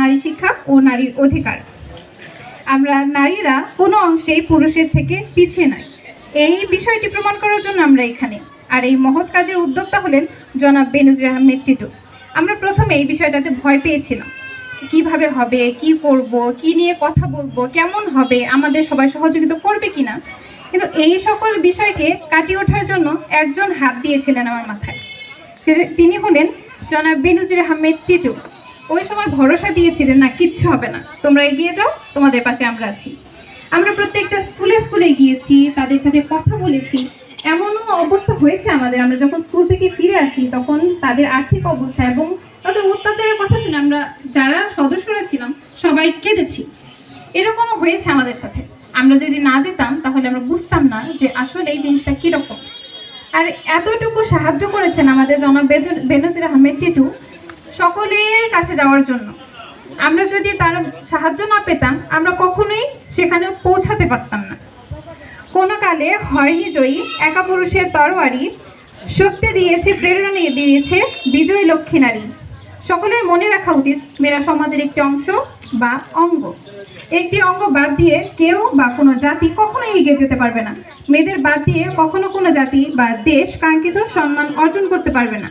নারী শিক্ষা ও নারীর অধিকার। আমরা নারীরা কোনো অংশেই পুরুষের থেকে পিছিয়ে নয়। এই বিষয়টি প্রমাণ করার জন্য আমরা এখানে। আর এই মহৎ কাজের উদ্যোক্তা হলেন জনাব বেনজির আহমেদ টিটু। আমরা প্রথমে এই বিষয়টাতে ভয় পেয়েছিলাম। কীভাবে হবে, কি করব, কি নিয়ে কথা বলব, কেমন হবে, আমাদের সবাই সহযোগিতা করবে কিনা? কিন্তু এই সকল বিষয়কে কাটিয়ে ওঠার জন্য একজন হাত দিয়েছিলেন আমার মাথায়। তিনি হলেন জনাব বেনজির আহমেদ টিটু। ওই সময় ভরসা দিয়েছিলেন না, কিচ্ছু হবে না। তোমরা এগিয়ে যাও, তোমাদের পাশে আমরা আছি। আমরা প্রত্যেকটা স্কুলে স্কুলে গিয়েছি, তাদের সাথে কথা বলেছি। এমনও অবস্থা হয়েছে আমাদের, আমরা যখন স্কুল থেকে ফিরে আসি, তখন তাদের আর্থিক অবস্থা এবং তাদের অত্যাচারের কথা শুনে আমরা যারা সদস্যরা ছিলাম, সবাই কেঁদেছি। এরকমও হয়েছে আমাদের সাথে। আমরা যদি না যেতাম, তাহলে আমরা বুঝতাম না যে আসলে এই জিনিসটা কীরকম। আর এতটুকু সাহায্য করেছেন আমাদের জনাব বেনজির আহমেদ টিটু সকলের কাছে যাওয়ার জন্য। আমরা যদি তার সাহায্য না পেতাম, আমরা কখনোই সেখানে পৌঁছাতে পারতাম না। কোনো কালে হয়নি জয়ী, একা পুরুষের তরোয়ারি শক্তি দিয়েছে, প্রেরণা দিয়েছে বিজয়ী লক্ষ্মী নারী। সকলের মনে রাখা উচিত, মেয়েরা সমাজের একটি অংশ বা অঙ্গ। একটি অঙ্গ বাদ দিয়ে কেউ বা কোনো জাতি কখনোই এগিয়ে যেতে পারবে না। মেয়েদের বাদ দিয়ে কখনো কোনো জাতি বা দেশ কাঙ্ক্ষিত সম্মান অর্জন করতে পারবে না।